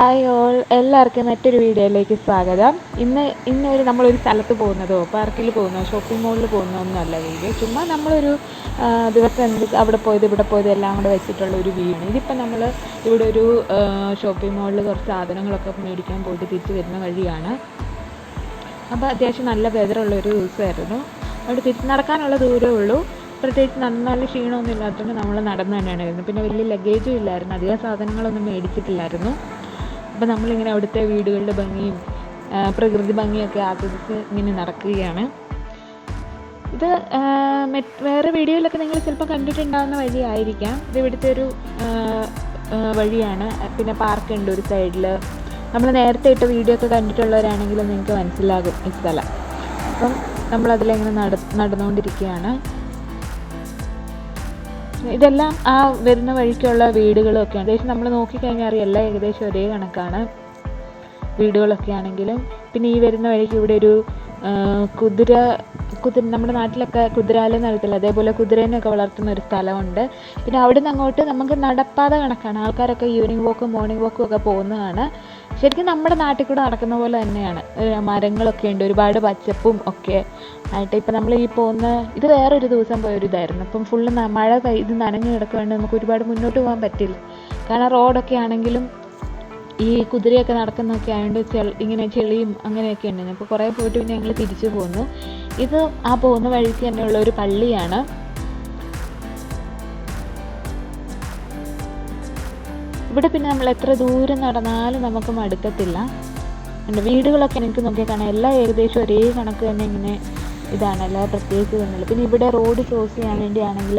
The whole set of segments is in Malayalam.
ഹായ് ഓൾ എല്ലാവർക്കും മറ്റൊരു വീഡിയോയിലേക്ക് സ്വാഗതം. ഇന്ന് ഇന്നൊരു നമ്മളൊരു സ്ഥലത്ത് പോകുന്നതോ പാർക്കിൽ പോകുന്നതോ ഷോപ്പിംഗ് മോളിൽ പോകുന്നതോ ഒന്നുമല്ല വീഡിയോ. ചുമ്മാ നമ്മളൊരു ദിവസം എന്ത് അവിടെ പോയത് ഇവിടെ പോയത് എല്ലാം കൂടെ വെച്ചിട്ടുള്ള ഒരു വീഡിയോ ആണ്. ഇതിപ്പോൾ നമ്മൾ ഇവിടെ ഒരു ഷോപ്പിംഗ് മോളിൽ കുറച്ച് സാധനങ്ങളൊക്കെ മേടിക്കാൻ പോയിട്ട് തിരിച്ച് വരുന്ന വഴിയാണ്. അപ്പോൾ അത്യാവശ്യം നല്ല വെതറുള്ള ഒരു ദിവസമായിരുന്നു. അവിടെ തിരിച്ച് നടക്കാനുള്ള ദൂരമേ ഉള്ളൂ. പ്രത്യേകിച്ച് നല്ല ക്ഷീണമൊന്നും ഇല്ലാത്തതുകൊണ്ട് നമ്മൾ നടന്നു തന്നെയാണ് വരുന്നത്. പിന്നെ വലിയ ലഗേജും ഇല്ലായിരുന്നു. അധികം സാധനങ്ങളൊന്നും മേടിച്ചിട്ടില്ലായിരുന്നു. അപ്പോൾ നമ്മളിങ്ങനെ അവിടുത്തെ വീടുകളുടെ ഭംഗിയും പ്രകൃതി ഭംഗിയൊക്കെ ആസ്വദിച്ച് ഇങ്ങനെ നടക്കുകയാണ്. ഇത് വേറെ വീഡിയോയിലൊക്കെ നിങ്ങൾ ചിലപ്പോൾ കണ്ടിട്ടുണ്ടാകുന്ന വഴിയായിരിക്കാം ഇത് ഇവിടുത്തെ ഒരു വഴിയാണ്. പിന്നെ പാർക്കുണ്ട് ഒരു സൈഡിൽ നമ്മൾ നേരത്തെ ഇട്ട വീഡിയോ ഒക്കെ കണ്ടിട്ടുള്ളവരാണെങ്കിലും നിങ്ങൾക്ക് മനസ്സിലാകും ഈ സ്ഥലം. അപ്പം നമ്മളതിലിങ്ങനെ നട നടന്നുകൊണ്ടിരിക്കുകയാണ്. ഇതെല്ലാം ആ വരുന്ന വഴിക്കുള്ള വീടുകളൊക്കെ ഏകദേശം നമ്മൾ നോക്കിക്കഴിഞ്ഞാൽ അറിയല്ല ഏകദേശം ഒരേ കണക്കാണ് വീടുകളൊക്കെ ആണെങ്കിലും. പിന്നെ ഈ വരുന്ന വഴിക്ക് ഇവിടെ ഒരു കുതിര കുതിര നമ്മുടെ നാട്ടിലൊക്കെ കുതിരാലെന്ന് അറിയത്തില്ല? അതേപോലെ കുതിരേനെയൊക്കെ വളർത്തുന്ന ഒരു സ്ഥലമുണ്ട്. പിന്നെ അവിടെ നിന്ന് അങ്ങോട്ട് നമുക്ക് നടപ്പാത കണക്കാണ്. ആൾക്കാരൊക്കെ ഈവനിങ് വോക്കും മോർണിംഗ് വോക്കും ഒക്കെ പോകുന്നതാണ്. ശരിക്കും നമ്മുടെ നാട്ടിൽ കൂടെ നടക്കുന്ന പോലെ തന്നെയാണ്. മരങ്ങളൊക്കെ ഉണ്ട് ഒരുപാട് പച്ചപ്പും ഒക്കെ ആയിട്ട് ഇപ്പം നമ്മൾ ഈ പോകുന്ന ഇത് വേറൊരു ദിവസം പോയൊരു ഇതായിരുന്നു അപ്പം ഫുള്ള് മഴ പെയ്ത് നനഞ്ഞു കിടക്കുകയാണ് നമുക്ക് ഒരുപാട് മുന്നോട്ട് പോകാൻ പറ്റില്ല. കാരണം റോഡൊക്കെ ആണെങ്കിലും ഈ കുതിരയൊക്കെ നടക്കുന്നൊക്കെ ആയതുകൊണ്ട് ചെളി ഇങ്ങനെ ചെളിയും അങ്ങനെയൊക്കെ ഉണ്ട് അപ്പോൾ കുറേ പോയിട്ട് പിന്നെ ഞങ്ങൾ തിരിച്ചു പോന്നു. ഇത് ആ പോകുന്ന വഴിക്ക് തന്നെയുള്ള ഒരു പള്ളിയാണ്. ഇവിടെ പിന്നെ നമ്മൾ എത്ര ദൂരം നടന്നാലും നമുക്ക് മടുക്കത്തില്ല എന്റെ വീടുകളൊക്കെ എനിക്ക് നോക്കിയാൽ കാണാം എല്ലാം ഏകദേശം ഒരേ കണക്ക് തന്നെ ഇങ്ങനെ ഇതാണ് അല്ലാതെ പ്രത്യേകിച്ച് തന്നെ പിന്നെ ഇവിടെ റോഡ് ക്രോസ് ചെയ്യാൻ വേണ്ടിയാണെങ്കിൽ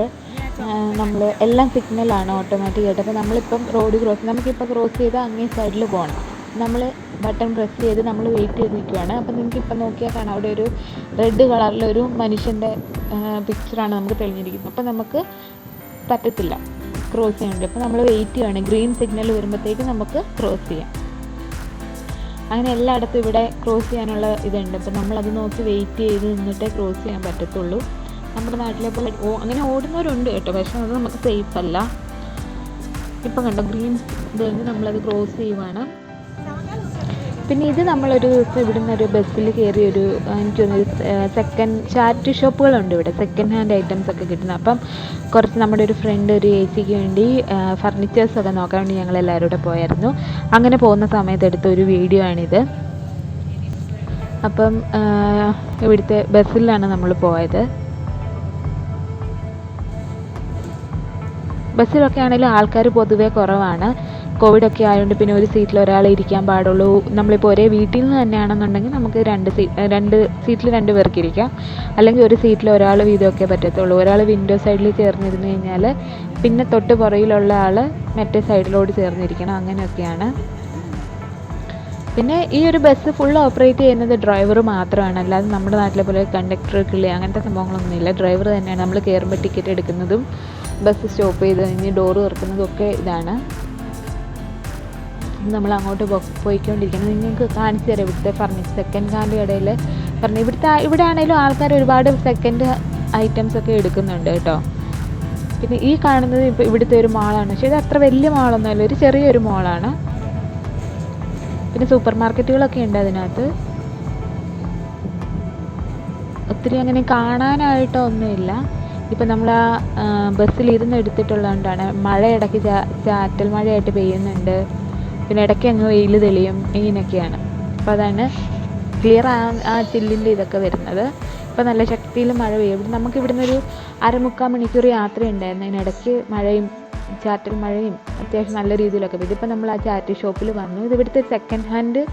നമ്മൾ എല്ലാം സിഗ്നലാണ് ഓട്ടോമാറ്റിക്കായിട്ട് അപ്പോൾ നമ്മളിപ്പം റോഡ് ക്രോസ് നമുക്കിപ്പോൾ ക്രോസ് ചെയ്ത് അങ്ങേ സൈഡിൽ പോകണം. നമ്മൾ ബട്ടൺ പ്രസ് ചെയ്ത് നമ്മൾ വെയിറ്റ് ചെയ്ത് നിൽക്കുകയാണ് അപ്പോൾ നിങ്ങൾക്ക് ഇപ്പം നോക്കിയാൽ കാണാം അവിടെ ഒരു റെഡ് കളറിലൊരു മനുഷ്യന്റെ പിക്ചറാണ് നമുക്ക് തെളിഞ്ഞിരിക്കുന്നത്. അപ്പോൾ നമുക്ക് പറ്റത്തില്ല. ക്രോസ് ചെയ്യാനുണ്ട് അപ്പോൾ നമ്മൾ വെയിറ്റ് ചെയ്യണം. ഗ്രീൻ സിഗ്നൽ വരുമ്പോഴത്തേക്ക് നമുക്ക് ക്രോസ് ചെയ്യാം. അങ്ങനെ എല്ലായിടത്തും ഇവിടെ ക്രോസ് ചെയ്യാനുള്ള ഇതുണ്ട്. അപ്പം നമ്മളത് നോക്കി വെയിറ്റ് ചെയ്ത് നിന്നിട്ടേ ക്രോസ് ചെയ്യാൻ പറ്റത്തുള്ളൂ. നമ്മുടെ നാട്ടിലെ പോലെ ഓ അങ്ങനെ ഓടുന്നവരുണ്ട് കേട്ടോ. പക്ഷെ അത് നമുക്ക് സേഫ് അല്ല. ഇപ്പം കണ്ടോ ഗ്രീൻ ഇത് കഴിഞ്ഞ് നമ്മളത് ക്രോസ് ചെയ്യുവാണ്. പിന്നെ ഇത് നമ്മളൊരു ദിവസം ഇവിടുന്ന് ഒരു ബസ്സിൽ കയറി ഒരു എനിക്ക് തോന്നുന്നു സെക്കൻഡ് ചാറ്റ് ഷോപ്പുകളുണ്ട് ഇവിടെ. സെക്കൻഡ് ഹാൻഡ് ഐറ്റംസ് ഒക്കെ കിട്ടുന്നത് അപ്പം കുറച്ച് നമ്മുടെ ഒരു ഫ്രണ്ട് ഒരു സിക്ക് വേണ്ടി ഫർണിച്ചേഴ്സ് ഒക്കെ നോക്കാൻ വേണ്ടി ഞങ്ങൾ എല്ലാവരും കൂടെ പോയായിരുന്നു. അങ്ങനെ പോകുന്ന സമയത്ത് എടുത്ത ഒരു വീഡിയോ ആണിത്. അപ്പം ഇവിടുത്തെ ബസ്സിലാണ് നമ്മൾ പോയത്. ബസ്സിലൊക്കെ ആണെങ്കിലും ആൾക്കാർ പൊതുവേ കുറവാണ്. കോവിഡ് ഒക്കെ ആയതുകൊണ്ട് പിന്നെ ഒരു സീറ്റിൽ ഒരാളെ ഇരിക്കാൻ പാടുള്ളൂ. നമ്മളിപ്പോൾ ഒരേ വീട്ടിൽ നിന്ന് തന്നെയാണെന്നുണ്ടെങ്കിൽ നമുക്ക് രണ്ട് സീറ്റ് രണ്ട് സീറ്റിൽ രണ്ട് പേർക്ക് ഇരിക്കാം. അല്ലെങ്കിൽ ഒരു സീറ്റിൽ ഒരാൾ വീതമൊക്കെ പറ്റത്തുള്ളൂ. ഒരാൾ വിൻഡോ സൈഡിൽ ചേർന്നിരുന്നു കഴിഞ്ഞാൽ പിന്നെ തൊട്ട് പുറയിലുള്ള ആൾ മറ്റേ സൈഡിലോട് ചേർന്നിരിക്കണം. അങ്ങനെയൊക്കെയാണ്. പിന്നെ ഈ ഒരു ബസ് ഫുൾ ഓപ്പറേറ്റ് ചെയ്യുന്നത് ഡ്രൈവർ മാത്രമാണ്. അല്ലാതെ നമ്മുടെ നാട്ടിലെ പോലെ കണ്ടക്ടർ കിളി അങ്ങനത്തെ സംഭവങ്ങളൊന്നുമില്ല ഡ്രൈവർ തന്നെയാണ്. നമ്മൾ കയറുമ്പോൾ ടിക്കറ്റ് എടുക്കുന്നതും ബസ് സ്റ്റോപ്പ് ചെയ്ത് കഴിഞ്ഞ് ഡോറ് തുറക്കുന്നതും ഒക്കെ ഇതാണ്. നമ്മൾ അങ്ങോട്ട് പോ- പോയിക്കൊണ്ടിരിക്കുന്നത് നിങ്ങൾക്ക് കാണിച്ചു തരാം ഇവിടുത്തെ ഫർണിച്ചർ സെക്കൻഡ് ഹാൻഡ് കടയിൽ പറഞ്ഞു ഇവിടുത്തെ ഇവിടെ ആണെങ്കിലും ആൾക്കാർ ഒരുപാട് സെക്കൻഡ് ഐറ്റംസ് ഒക്കെ എടുക്കുന്നുണ്ട് കേട്ടോ. പിന്നെ ഈ കാണുന്നത് ഇപ്പോൾ ഇവിടുത്തെ ഒരു മാളാണ് പക്ഷേ ഇത് അത്ര വലിയ മാളൊന്നുമല്ല ഒരു ചെറിയൊരു മാളാണ് പിന്നെ സൂപ്പർ മാർക്കറ്റുകളൊക്കെ ഉണ്ട് അതിനകത്ത്. ഒത്തിരി അങ്ങനെ കാണാനായിട്ടോ ഒന്നുമില്ല. ഇപ്പം നമ്മൾ ആ ബസ്സിൽ ഇരുന്ന് എടുത്തിട്ടുള്ളതുകൊണ്ടാണ് മഴ ഇടയ്ക്ക് ചാറ്റൽ മഴയായിട്ട് പെയ്യുന്നുണ്ട്. പിന്നെ ഇടയ്ക്ക് അങ്ങ് വെയിൽ തെളിയും ഇങ്ങനെയൊക്കെയാണ്. അപ്പോൾ അതാണ് ക്ലിയർ ആ ആ ചില്ലിന്റെ ഇതൊക്കെ വരുന്നത്. ഇപ്പോൾ നല്ല ശക്തിയിൽ മഴ പെയ്യും. ഇവിടെ നമുക്ക് ഇവിടുന്ന് ഒരു അരമുക്കാൽ മണിക്കൂർ യാത്ര ഉണ്ടായിരുന്നു. അതിനിടയ്ക്ക് മഴയും ചാറ്റൽ മഴയും അത്യാവശ്യം നല്ല രീതിയിലൊക്കെ പെയ്തു. ഇപ്പോൾ നമ്മൾ ആ ചാറ്റ് ഷോപ്പിൽ വന്നു. ഇത് ഇവിടുത്തെ സെക്കൻഡ് ഹാൻഡ്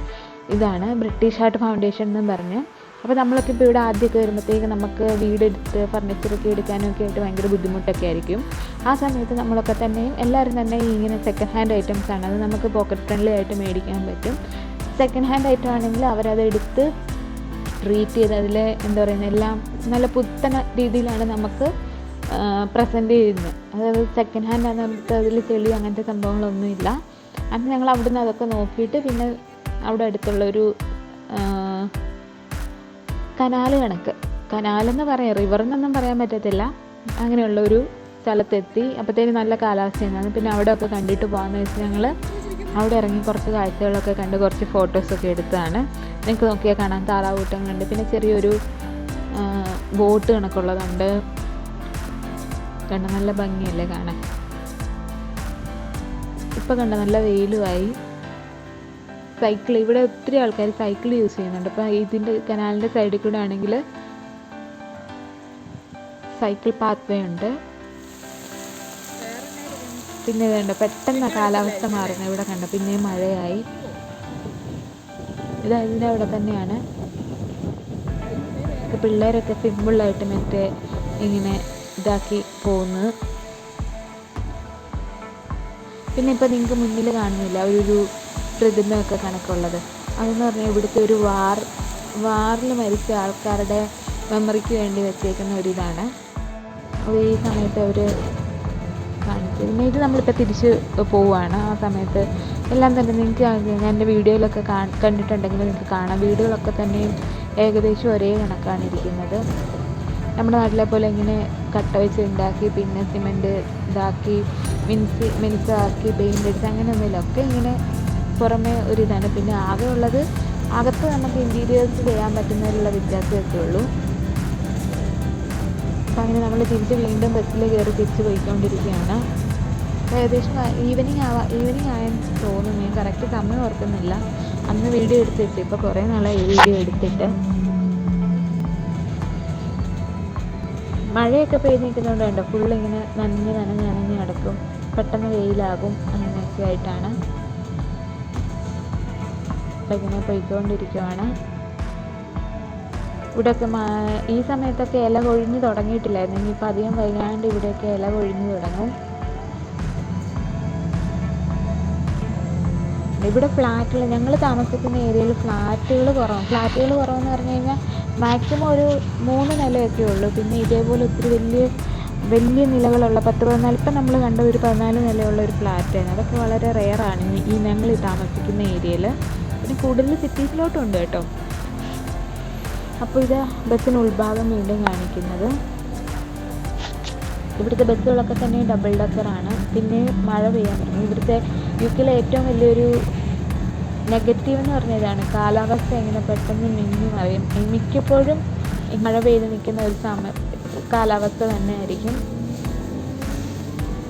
ഇതാണ്. ബ്രിട്ടീഷ് ആർട്ട് ഫൗണ്ടേഷൻ എന്നും പറഞ്ഞ്. അപ്പോൾ നമ്മളൊക്കെ ഇപ്പോൾ ഇവിടെ ആദ്യമൊക്കെ വരുമ്പോഴത്തേക്ക് നമുക്ക് വീടെടുത്ത് ഫർണിച്ചറൊക്കെ എടുക്കാനൊക്കെ ആയിട്ട് ഭയങ്കര ബുദ്ധിമുട്ടൊക്കെ ആയിരിക്കും. ആ സമയത്ത് നമ്മളൊക്കെ തന്നെയും എല്ലാവരും തന്നെ ഇങ്ങനെ സെക്കൻഡ് ഹാൻഡ് ഐറ്റംസ് ആണ്. അത് നമുക്ക് പോക്കറ്റ് ഫ്രണ്ട്ലി ആയിട്ട് മേടിക്കാൻ പറ്റും. സെക്കൻഡ് ഹാൻഡ് ഐറ്റം ആണെങ്കിൽ അവരത് എടുത്ത് ട്രീറ്റ് ചെയ്ത് അതിൽ എന്താ പറയുന്നത് എല്ലാം നല്ല പുത്തന രീതിയിലാണ് നമുക്ക് പ്രസന്റ് ചെയ്യുന്നത്. അതായത് സെക്കൻഡ് ഹാൻഡ് ആണ് നമുക്ക് അതിൽ ചെളി അങ്ങനത്തെ സംഭവങ്ങളൊന്നുമില്ല അന്ന് ഞങ്ങൾ അവിടുന്ന് അതൊക്കെ നോക്കിയിട്ട് പിന്നെ അവിടെ അടുത്തുള്ളൊരു കനാല് കണക്ക്. കനാലെന്ന് പറയാം റിവർ എന്നൊന്നും പറയാൻ പറ്റത്തില്ല. അങ്ങനെയുള്ള ഒരു സ്ഥലത്തെത്തി. അപ്പോഴത്തേന് നല്ല കാലാവസ്ഥയാണ്. പിന്നെ അവിടെ ഒക്കെ കണ്ടിട്ട് പോകാമെന്ന് വെച്ച് ഞങ്ങൾ അവിടെ ഇറങ്ങി കുറച്ച് കാഴ്ചകളൊക്കെ കണ്ട് കുറച്ച് ഫോട്ടോസൊക്കെ എടുത്തതാണ്. നിങ്ങൾക്ക് നോക്കിയാൽ കാണാൻ താറാവൂട്ടങ്ങളുണ്ട്. പിന്നെ ചെറിയൊരു ബോട്ട് കണക്കുള്ളതുണ്ട്. കണ്ട നല്ല ഭംഗിയല്ലേ കാണാൻ? ഇപ്പം കണ്ട നല്ല വെയിലുമായി. സൈക്കിൾ ഇവിടെ ഒത്തിരി ആൾക്കാർ സൈക്കിൾ യൂസ് ചെയ്യുന്നുണ്ട്. അപ്പോൾ ഇതിന്റെ കനാലിന്റെ സൈഡിൽ കൂടെ ആണെങ്കിൽ സൈക്കിൾ പാത്ത് വേ ഉണ്ട്. പിന്നെ വേണ്ട പെട്ടെന്ന് കാലാവസ്ഥ മാറുന്നത് ഇവിടെ കണ്ട പിന്നെയും മഴയായി. ഇത് അതിന്റെ അവിടെ തന്നെയാണ്. പിള്ളേരൊക്കെ സിമ്പിളായിട്ട് മറ്റേ ഇങ്ങനെ ഇതാക്കി പോകുന്നത് പിന്നെ ഇപ്പം നിങ്ങൾക്ക് മുന്നിൽ കാണുന്നില്ല ഒരു പ്രതിമയൊക്കെ കണക്കുള്ളത്. അതെന്ന് പറഞ്ഞാൽ ഇവിടുത്തെ ഒരു വാർ വാറിൽ മരിച്ച ആൾക്കാരുടെ മെമ്മറിക്ക് വേണ്ടി വെച്ചേക്കുന്ന ഒരു ഇതാണ് അപ്പോൾ ഈ സമയത്ത് അവർ കാണിച്ചു ഇത് നമ്മളിപ്പോൾ തിരിച്ച് പോവുകയാണ് ആ സമയത്ത് എല്ലാം തന്നെ നിങ്ങൾക്ക് ഞാൻ എന്റെ വീഡിയോയിലൊക്കെ കണ്ടിട്ടുണ്ടെങ്കിൽ നിങ്ങൾക്ക് കാണാം. വീടുകളൊക്കെ തന്നെയും ഏകദേശം ഒരേ കണക്കാണ് ഇരിക്കുന്നത്. നമ്മുടെ നാട്ടിലെ പോലെ ഇങ്ങനെ കട്ട വെച്ച് ഉണ്ടാക്കി പിന്നെ സിമന്റ് ഇതാക്കി മിൻസ് മിനുസാക്കി പെയിന്റ് അടിച്ച് അങ്ങനെയൊന്നുമില്ല. ഒക്കെ ഇങ്ങനെ പുറമേ ഒരു ഇതാണ്. പിന്നെ ആകെ ഉള്ളത് അകത്ത് നമുക്ക് ഇന്റീരിയേഴ്സ് ചെയ്യാൻ പറ്റുന്നതിലുള്ള വ്യത്യാസമൊക്കെ ഉള്ളൂ. അപ്പം അങ്ങനെ നമ്മൾ തിരിച്ച് വീണ്ടും ബസ്സിൽ കയറി തിരിച്ച് പോയിക്കൊണ്ടിരിക്കുകയാണ്. ഏകദേശം ഈവനിങ് ആവാ ഈവനിങ് ആയെന്ന് തോന്നുന്നു. ഞാൻ കറക്റ്റ് സമയം ഓർക്കുന്നില്ല. അന്ന് വീഡിയോ എടുത്തിട്ട് ഇപ്പോൾ കുറേ നാളായി വീഡിയോ എടുത്തിട്ട്. മഴയൊക്കെ പെയ്ത് നിൽക്കുന്നതുകൊണ്ട് കണ്ടോ ഫുള്ള് ഇങ്ങനെ നനഞ്ഞ് നനഞ്ഞ് കിടക്കും പെട്ടെന്ന് വെയിലാകും അങ്ങനെയൊക്കെ ആയിട്ടാണ്. ഇങ്ങനെ പൊയ്ക്കൊണ്ടിരിക്കുവാണ്. ഇവിടെയൊക്കെ ഈ സമയത്തൊക്കെ ഇല കൊഴിഞ്ഞ് തുടങ്ങിയിട്ടില്ലായിരുന്നു. ഇനിയിപ്പോൾ അധികം വൈകാണ്ട് ഇവിടെയൊക്കെ ഇല കൊഴിഞ്ഞ് തുടങ്ങും. ഇവിടെ ഫ്ലാറ്റുകൾ ഞങ്ങൾ താമസിക്കുന്ന ഏരിയയിൽ ഫ്ലാറ്റുകൾ കുറവാണ് ഫ്ലാറ്റുകൾ കുറവെന്ന് പറഞ്ഞു കഴിഞ്ഞാൽ മാക്സിമം ഒരു മൂന്ന് നിലയൊക്കെ ഉള്ളൂ. പിന്നെ ഇതേപോലെ ഒത്തിരി വലിയ വലിയ നിലകളുള്ള പത്ത് പതിനാല് ഇപ്പം നമ്മൾ കണ്ട ഒരു പതിനാല് നിലയുള്ള ഒരു ഫ്ലാറ്റാണ്. അതൊക്കെ വളരെ റെയറാണ് ഈ ഞങ്ങൾ താമസിക്കുന്ന ഏരിയയിൽ. പിന്നെ കൂടുതൽ സിറ്റീസിലോട്ടുണ്ട് കേട്ടോ. അപ്പോൾ ഇത് ബസ്സിന് ഉൾഭാഗം വീണ്ടും കാണിക്കുന്നത്. ഇവിടുത്തെ ബസ്സുകളൊക്കെ തന്നെ ഡബിൾ ഡക്കറാണ് പിന്നെ മഴ പെയ്യാൻ തുടങ്ങി. ഇവിടുത്തെ യു കെയിലെ ഏറ്റവും വലിയൊരു നെഗറ്റീവ് എന്ന് പറഞ്ഞതാണ്. കാലാവസ്ഥ എങ്ങനെ പെട്ടെന്ന് മിന്നി മറിയും. മിക്കപ്പോഴും മഴ പെയ്ത് നിൽക്കുന്ന ഒരു സമയം കാലാവസ്ഥ തന്നെ ആയിരിക്കും.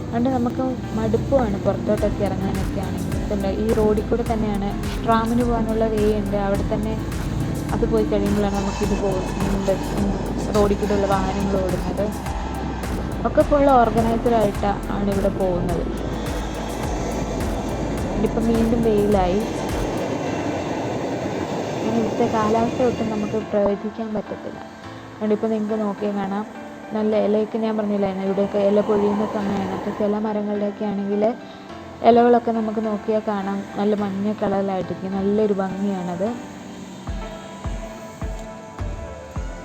അതുകൊണ്ട് നമുക്ക് മടുപ്പുമാണ് പുറത്തോട്ടൊക്കെ ഇറങ്ങാനൊക്കെ ആണെങ്കിൽ. ഈ റോഡിൽ കൂടെ തന്നെയാണ് ട്രാമിന് പോകാനുള്ള വേ ഉണ്ട്. അവിടെ തന്നെ അത് പോയി കഴിയുമ്പോഴാണ് നമുക്കിത് പോകുന്നത് റോഡിൽ കൂടെയുള്ള വാഹനങ്ങൾ ഓടുന്നത്. ഒക്കെ ഫുൾ ഓർഗനൈസ്ഡ് ആയിട്ട് ആണ് ഇവിടെ പോകുന്നത്. ഇപ്പം വീണ്ടും വെയിലായി. ഇവിടുത്തെ കാലാവസ്ഥ ഒട്ടും നമുക്ക് പ്രവചിക്കാൻ പറ്റത്തില്ല. അതുകൊണ്ട് ഇപ്പോൾ നിങ്ങൾക്ക് നോക്കിയാൽ കാണാം. നല്ല ഇലയൊക്കെ ഞാൻ പറഞ്ഞില്ലായിരുന്നു ഇവിടെയൊക്കെ ഇല പൊഴിയുന്ന സമയമാണ്. അപ്പോൾ ചില മരങ്ങളുടെയൊക്കെ ആണെങ്കിൽ ഇലകളൊക്കെ നമുക്ക് നോക്കിയാൽ കാണാം. നല്ല മഞ്ഞ കളറിലായിട്ടിരിക്കും നല്ലൊരു ഭംഗിയാണത്.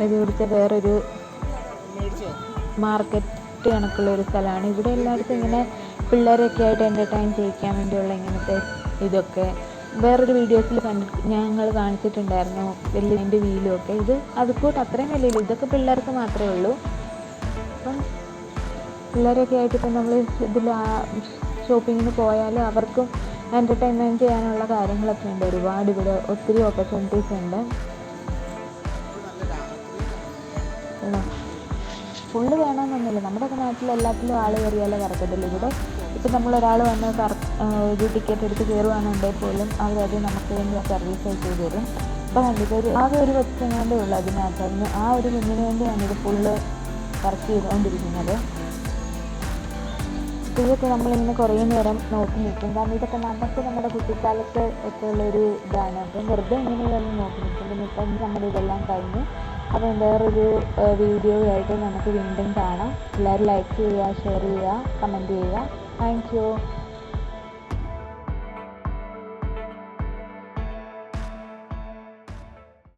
ഇത് ഇവിടുത്തെ വേറൊരു മാർക്കറ്റ് കണക്കുള്ള ഒരു സ്ഥലമാണ്. ഇവിടെ എല്ലായിടത്തും ഇങ്ങനെ പിള്ളേരൊക്കെ ആയിട്ട് എന്റർടൈൻ ചെയ്യിക്കാൻ വേണ്ടിയുള്ള ഇങ്ങനത്തെ ഇതൊക്കെ. വേറൊരു വീഡിയോസിൽ കണ്ടി ഞങ്ങൾ കാണിച്ചിട്ടുണ്ടായിരുന്നു. വലിയതിന്റെ വീലും ഒക്കെ. ഇത് അതുകൂട്ട് അത്രയും വലിയ ഇതൊക്കെ പിള്ളേർക്ക് മാത്രമേ ഉള്ളൂ. അപ്പം പിള്ളേരൊക്കെ ആയിട്ട് ഇപ്പം നമ്മൾ ഇതിൽ ഷോപ്പിങ്ങിന് പോയാൽ അവർക്കും എന്റർടൈൻമെന്റ് ചെയ്യാനുള്ള കാര്യങ്ങളൊക്കെ ഉണ്ട്. ഒരുപാട് ഇവിടെ ഒത്തിരി ഓപ്പർച്യൂണിറ്റീസ് ഉണ്ട്. ഫുള്ള് വേണമെന്നൊന്നുമില്ല. നമ്മുടെയൊക്കെ നാട്ടിൽ എല്ലാത്തിലും ആൾ കയറിയാലേ കറക്കത്തില്ല ഇവിടെ ഇപ്പം നമ്മളൊരാൾ വന്ന് ഒരു ടിക്കറ്റ് എടുത്ത് കയറുകയാണെന്നുണ്ടെങ്കിൽ പോലും അവരത് നമുക്ക് വേണ്ടി സർവീസ് ചെയ്ത് തരും. ഇപ്പം കണ്ടിട്ട് ഒരു വ്യക്തി ഒരു വെച്ചെങ്ങാണ്ടേ ഉള്ളൂ അതിനകത്ത്. അതിന് ആ ഒരു കുഞ്ഞിന് വേണ്ടിയാണ് ഇത് ഫുള്ള് വർക്ക് ചെയ്തുകൊണ്ടിരിക്കുന്നത്. ഇതൊക്കെ നമ്മളിങ്ങനെ കുറേ നേരം നോക്കി നിൽക്കും. കാരണം ഇതൊക്കെ നമുക്ക് നമ്മുടെ കുട്ടിക്കാലത്ത് ഒക്കെ ഉള്ളൊരു ഇതാണ്. അപ്പം വെറുതെ ഇങ്ങനെ തന്നെ നോക്കി നിൽക്കും. പിന്നെ ഇപ്പം നമ്മുടെ ഇതെല്ലാം കഴിഞ്ഞ് അപ്പം വേറൊരു വീഡിയോ ആയിട്ട് നമുക്ക് വീണ്ടും കാണാം. എല്ലാവരും ലൈക്ക് ചെയ്യുക ഷെയർ ചെയ്യുക കമന്റ് ചെയ്യുക. Thank you